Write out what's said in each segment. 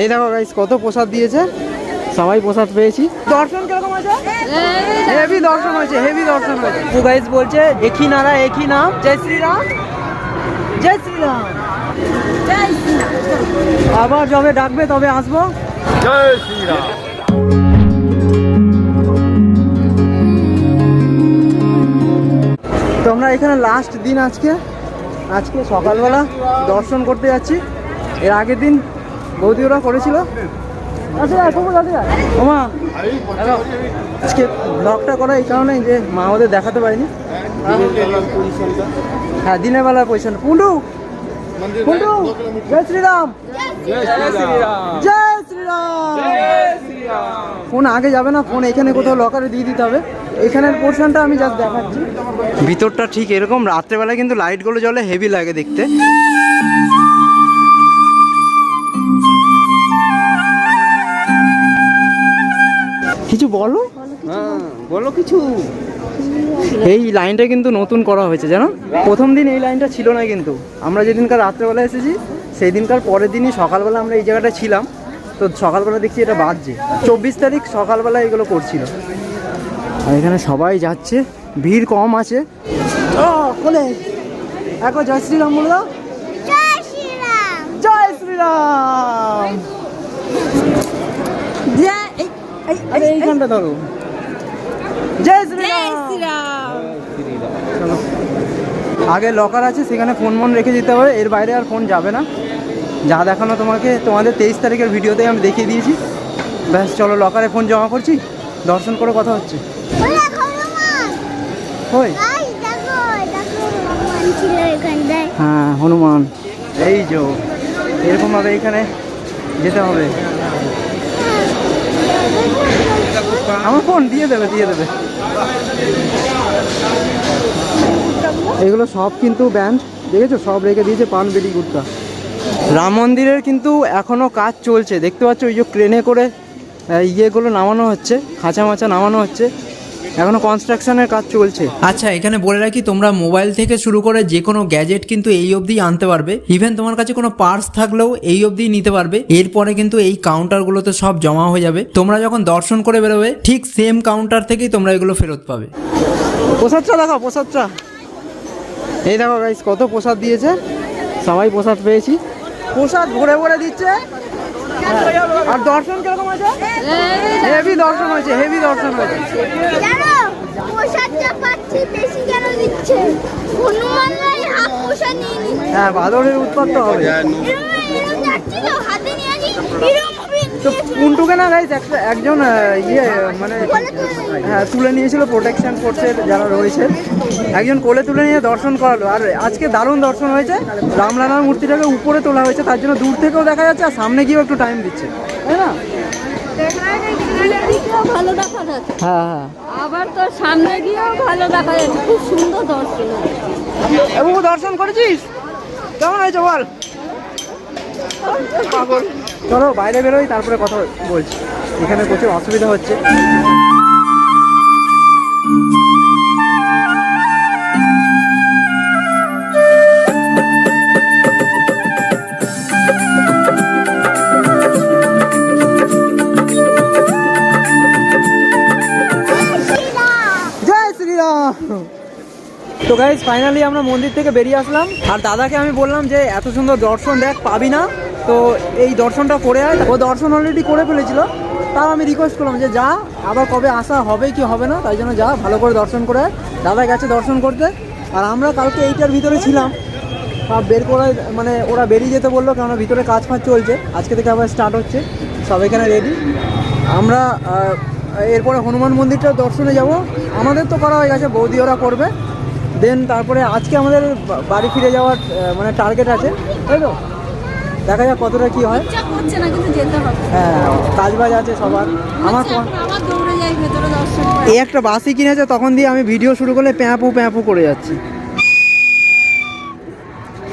এই দেখো গাইস কত প্রসাদ দিয়েছে। সবাই প্রসাদ পেয়েছি। দর্শন কীরকম আছে হেভি দর্শন হয়েছে হেভি দর্শন হয়েছে। তো গাইস বলছে একই নারা একই নাম জয় শ্রীরাম। জয় শ্রীরাম। আবার যবে ডাকবে তবে আসব। জয় শ্রীরাম। তো আমরা এখানে লাস্ট দিন আজকে আজকে সকালবেলা দর্শন করতে যাচ্ছি। এর আগের দিন বৌদি ওরা করেছিল আচ্ছা ওমা আজকে ব্লগটা করা এই কারণে যে মা আমাদের দেখাতে পারিনি। হ্যাঁ দিনের বেলার পজিশন পুন্ডু পুন্ডু জয় শ্রীরাম। জয় শ্রীরাম। ফোন আগে যাবে না ফোন এখানে কোথাও লকারে দিয়ে দিতে হবে। এখানের পোর্শনটা আমি জাস্ট দেখাচ্ছি। ভিতরটা ঠিক এরকম রাত্রেবেলায় কিন্তু লাইটগুলো জ্বলে হেভি লাগে দেখতে। কিছু বলো? হ্যাঁ বলো কিছু। এই লাইনটা কিন্তু নতুন করা হয়েছে জানো? প্রথম দিন এই লাইনটা ছিল না কিন্তু। আমরা যেদিনকার রাত্রেবেলা এসেছি সেই দিনকার পরের দিনই সকালবেলা আমরা এই জায়গাটা ছিলাম। তো সকালবেলা দেখছি এটা বাজছে। চব্বিশ তারিখ সকালবেলা এগুলো করছিল। আর এখানে সবাই যাচ্ছে। ভিড় কম আছে। একবার জয় শ্রীরাম বলে দাও। জয় শ্রীরাম। জয় শ্রীরাম। আরে এইখানটা ধরো। জয় শ্রীরাম। আগে লকার আছে সেখানে ফোন মন রেখে দিতে হবে। এর বাইরে আর ফোন যাবে না। যা দেখানো তোমাকে তোমাদের তেইশ তারিখের ভিডিওতে আমি দেখিয়ে দিয়েছি। ব্যাস চলো লকারে ফোন জমা করছি। দর্শন করে কথা হচ্ছে। ওই হ্যাঁ হনুমান। এই যো এরকমভাবে এইখানে যেতে হবে। আমার ফোন, দিয়ে দেবে দিয়ে দেবে। এগুলো সব কিন্তু ব্যান্ড দেখেছ? সব রেখে দিয়েছে পান বেলি গুটকা। রাম মন্দিরের কিন্তু এখনও কাজ চলছে। দেখতে পাচ্ছ, ওই যে ক্রেনে করে ইয়েগুলো নামানো হচ্ছে, খাঁচা মাচা নামানো হচ্ছে। এখনও কনস্ট্রাকশনের কাজ চলছে। আচ্ছা এখানে বলে রাখি তোমরা মোবাইল থেকে শুরু করে যে কোনো গ্যাজেট কিন্তু এই অবধি আনতে পারবে। ইভেন তোমার কাছে কোনো পার্স থাকলেও এই অবধি নিতে পারবে। এরপরে কিন্তু এই কাউন্টারগুলোতে সব জমা হয়ে যাবে। তোমরা যখন দর্শন করে বেরোবে ঠিক সেম কাউন্টার থেকেই তোমরা এগুলো ফেরত পাবে। প্রসাদটা দেখো প্রসাদটা। এই দেখো গাইস কত প্রসাদ দিয়েছে। সবাই প্রসাদ পেয়েছি। প্রসাদ ভরে ভরে দিচ্ছে। আর দর্শন কীরকম আছে হেভি দর্শন হয়েছে হেভি দর্শন হয়েছে। জানো প্রসাদটা পাচ্ছি বেশি কেন দিচ্ছে হনুমান হাফ প্রসাদ নিয়ে নিচ্ছে। হ্যাঁ বাদরের উৎপাত তো হবে। যাচ্ছিল হাতে নিয়ে আসি তো পুন্টুকে না গাইস একটা, একজন ইয়ে মানে হ্যাঁ তুলে নিয়েছিল প্রোটেকশন ফোর্সের যারা রয়েছে। একজন কোলে তুলে নিয়ে দর্শন করালো। আর আজকে দারুণ দর্শন হয়েছে। রামলালার মূর্তিটাকে উপরে তোলা হয়েছে, তার জন্য দূর থেকেও দেখা যাচ্ছে, আর সামনে গিয়েও একটু টাইম দিচ্ছে। তাই না? দেখা যাচ্ছে হ্যাঁ। সামনে দেখা যাচ্ছে দর্শন দর্শন করেছিস? কেমন হয়েছে বল? পাগল। চলো বাইরে বেরোই, তারপরে কথা বলছি। এখানে প্রচুর অসুবিধা হচ্ছে। তো গাইজ ফাইনালি আমরা মন্দির থেকে বেরিয়ে আসলাম। আর দাদাকে আমি বললাম যে, এত সুন্দর দর্শন দেখ, পাবি না? তো এই দর্শনটা করে আয়। ও দর্শন অলরেডি করে ফেলেছিল। তাও আমি রিকোয়েস্ট করলাম যে যা, আবার কবে আসা হবে কি হবে না, তাই জন্য যা, ভালো করে দর্শন করে। দাদা গেছে দর্শন করতে। আর আমরা কালকে এইটার ভিতরে ছিলাম। বের করে মানে ওরা বেরিয়ে যেতে বলল, কেননা ভিতরে কাজ ফাজ চলছে। আজকে থেকে আবার স্টার্ট হচ্ছে। সব এখানে রেডি আমরা এরপরে হনুমান মন্দিরটা দর্শনে যাব। আমাদের তো করা হয়ে গেছে, বৌদি ওরা করবে। দেন তারপরে আজকে আমাদের বাড়ি ফিরে যাওয়ার মানে টার্গেট আছে। তাই তো? দেখা যাক কতটা কি হয়। ইচ্ছা না কিন্তু যেতে হবে। হ্যাঁ কাজ বাজ আছে সবার। আমার এই একটা বাসি কিনেছে তখন দিয়ে আমি ভিডিও শুরু করলে প্যাঁপু প্যাঁপু করে যাচ্ছি।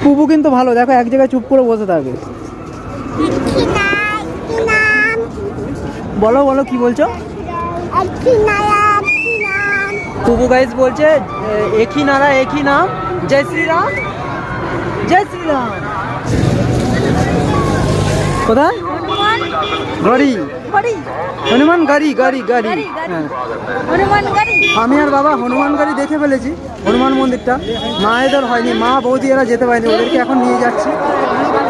পুপু কিন্তু ভালো দেখো এক জায়গায় চুপ করে বসে থাকে। বলো বলো কি বলছো? পুপু গাইজ বলছে একই নারা একই নাম? জয় শ্রীরাম। জয় শ্রীরাম। কোথায়? গড়ি। গাড়ি। হনুমান গাড়ি গাড়ি গাড়ি। গাড়ি, গাড়ি। হনুমান গাড়ি। আমি আর বাবা হনুমান গাড়ি দেখে ফেলেছি হনুমান মন্দিরটা। মায়েদের হয়নি মা বৌদি এরা যেতে পারেনি ওদেরকে এখন নিয়ে যাচ্ছি।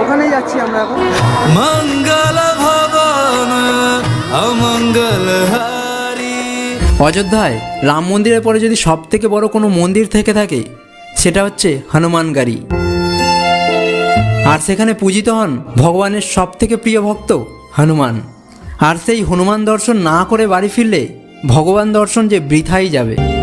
ওখানেই যাচ্ছি আমরা এখন। মঙ্গল ভবন অমঙ্গল অযোধ্যায় রাম মন্দিরের পরে যদি সব থেকে বড় কোনো মন্দির থেকে থাকে সেটা হচ্ছে হনুমানগাড়ি আর সেখানে পূজিত হন ভগবানের সব থেকে প্রিয় ভক্ত হনুমান। আর সেই হনুমান দর্শন না করে বাড়ি ফিরলে ভগবান দর্শন যে বৃথাই যাবে।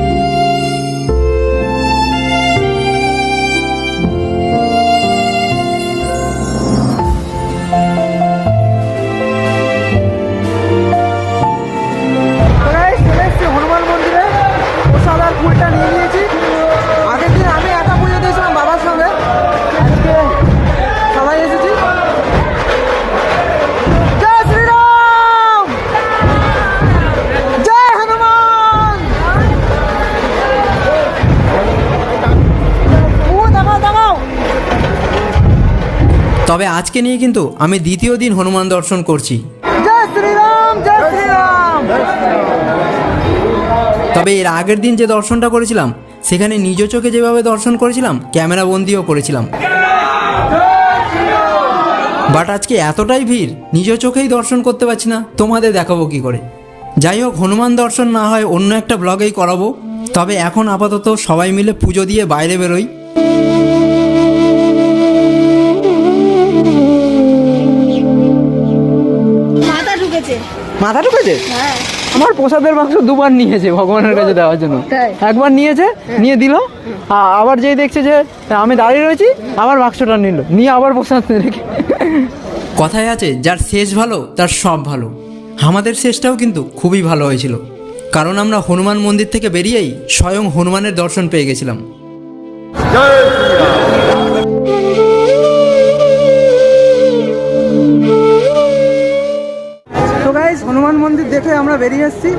তবে আজকে নিয়ে কিন্তু আমি দ্বিতীয় দিন হনুমান দর্শন করছি। তবে এর আগের দিন যে দর্শনটা করেছিলাম সেখানে নিজ চোখে যেভাবে দর্শন করেছিলাম ক্যামেরা বন্দিও করেছিলাম। বাট আজকে এতটাই ভিড় নিজ চোখেই দর্শন করতে পারছি না তোমাদের দেখাবো কি করে। যাই হোক হনুমান দর্শন না হয় অন্য একটা ব্লগেই করাবো। তবে এখন আপাতত সবাই মিলে পুজো দিয়ে বাইরে বেরোই। মাথা ঢুকেছে? হ্যাঁ। আমার প্রসাদের বাক্স দুবার নিয়েছে ভগবানের কাছে দেওয়ার জন্য। একবার নিয়েছে নিয়ে দিল। আবার যেই দেখছে যে আমি দাঁড়িয়ে রয়েছি আবার বাক্সটা নিল। নিয়ে আবার প্রসাদ রেখে কথায় আছে যার শেষ ভালো তার সব ভালো। আমাদের শেষটাও কিন্তু খুবই ভালো হয়েছিল। কারণ আমরা হনুমান মন্দির থেকে বেরিয়েই স্বয়ং হনুমানের দর্শন পেয়ে গেছিলাম। হনুমান মন্দির দেখে আমরা বেরিয়ে এসেছি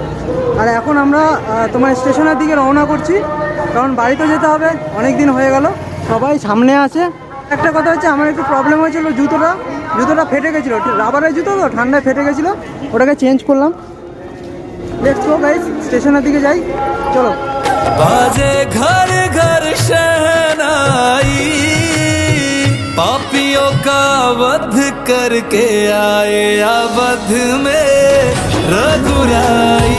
আর এখন আমরা আহ, তোমার স্টেশনের দিকে রওনা করছি কারণ বাড়িতে যেতে হবে অনেক দিন হয়ে গেল সবাই সামনে আছে একটা কথা হচ্ছে আমার একটু প্রবলেম হয়েছিল জুতোটা জুতোটা ফেটে গেছিলো রাবারের জুতো তো ঠান্ডায় ফেটে গেছিলো ওটাকে চেঞ্জ করলাম লেটস গো গাইজ স্টেশনের দিকে যাই চলো बाजे घर घर शहनाई पापियों का वध करके आए अवध में रघुराई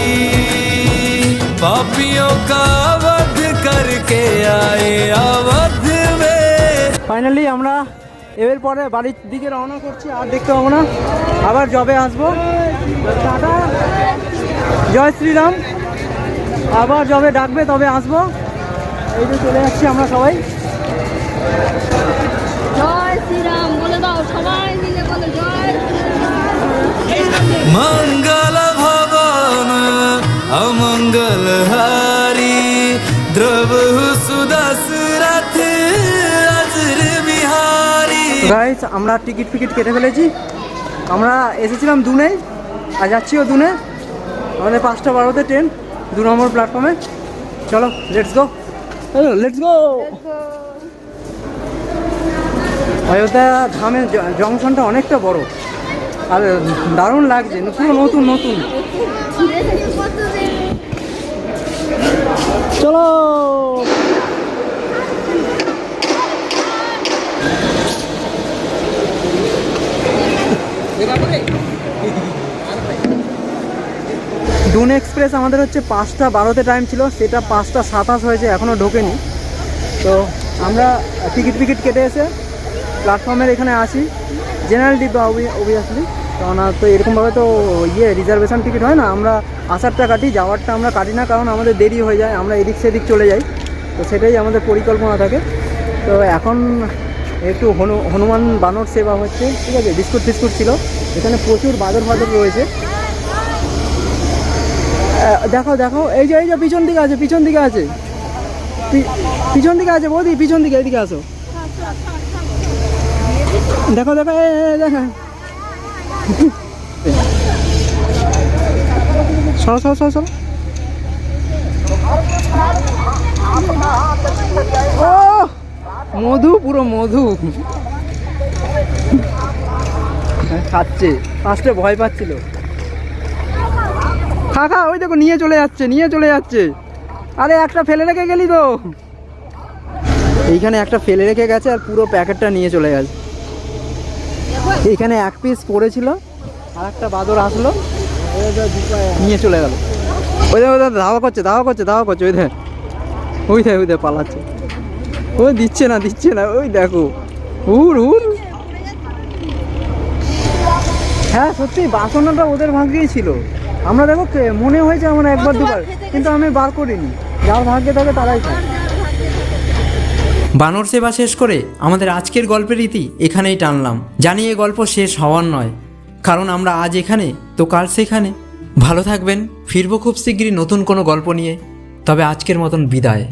पापियों का वध करके आए अवध में ফাইনালি আমরা এর পরে বাড়ির দিকে রওনা করছি আর দেখতে পাবো না আবার জবে আসবো টাটা জয় শ্রীরাম আবার জবে ডাকবে তবে আসবো এই যে চলে যাচ্ছি আমরা সবাই গাইস আমরা টিকিট ফিকিট কেটে ফেলেছি। আমরা এসেছিলাম দুনে আর যাচ্ছিও দুনে। আমাদের পাঁচটা বারোতে ট্রেন দু নম্বর প্ল্যাটফর্মে চলো let's go let's go Ayodhya ধামের জংশনটা অনেকটা বড়। আর দারুণ লাগছে পুরো নতুন নতুন। চলো। ডুন এক্সপ্রেস আমাদের হচ্ছে পাঁচটা বারোতে টাইম ছিল, সেটা পাঁচটা সাতাশ হয়েছে এখনও ঢোকেনি। তো আমরা টিকিট ফিকিট কেটে এসে প্ল্যাটফর্মের এখানে আসি। জেনারেল ডিব্বা অবভিয়াসলি কারণ তো এরকমভাবে তো ইয়ে রিজার্ভেশন টিকিট হয় না। আমরা আসারটা কাটি, যাওয়ারটা আমরা কাটি না, কারণ আমাদের দেরি হয়ে যায়, আমরা এদিক সেদিক চলে যাই। তো সেটাই আমাদের পরিকল্পনা থাকে। তো এখন একটু হনু হনুমান বানর সেবা হচ্ছে, ঠিক আছে বিস্কুট ফিস্কুট ছিল। এখানে প্রচুর বাদর বাদর রয়েছে। দেখো দেখো এই যে এই যে, পিছন দিকে আছে, পিছন দিকে আছে। পিছন দিকে আছে বৌদি, পিছন দিকে এদিকে আসো। দেখো। দেখো দেখো ও, মধু, পুরো মধু। খাচ্ছে, ফার্স্টে ভয় পাচ্ছিল। খা ওই দেখো, নিয়ে চলে যাচ্ছে, নিয়ে চলে যাচ্ছে। আরে, একটা ফেলে রেখে গেলি তো। এইখানে একটা ফেলে রেখে গেছে আর পুরো প্যাকেটটা নিয়ে চলে গেছে এইখানে এক পিস পড়েছিল, আর একটা বাদর আসলো, নিয়ে চলে গেল। ওই দেখো, ওই করছে, ধাওয়া করছে ধাওয়া করছে, ওই দেখ। ওই দেখ ওই দেখ, পালাচ্ছে। ওই দিচ্ছে না দিচ্ছে না, ওই দেখো। হুর হুর হ্যাঁ সত্যি, বাসনটা ওদের ভাগ্যেই ছিল। আমরা দেখো কে- মনে হয়েছে আমরা একবার দুবার কিন্তু আমি বার করিনি। যার ভাগ্যে থাকে তারাই খায়। বানর সেবা শেষ করে আমাদের আজকের গল্পের রীতি এখানেই টানলাম। জানি এ গল্প শেষ হওয়ার নয় কারণ আমরা আজ এখানে তো কাল সেখানে। ভালো থাকবেন ফিরবো খুব শীঘ্রই নতুন কোনো গল্প নিয়ে। তবে আজকের মতন বিদায়।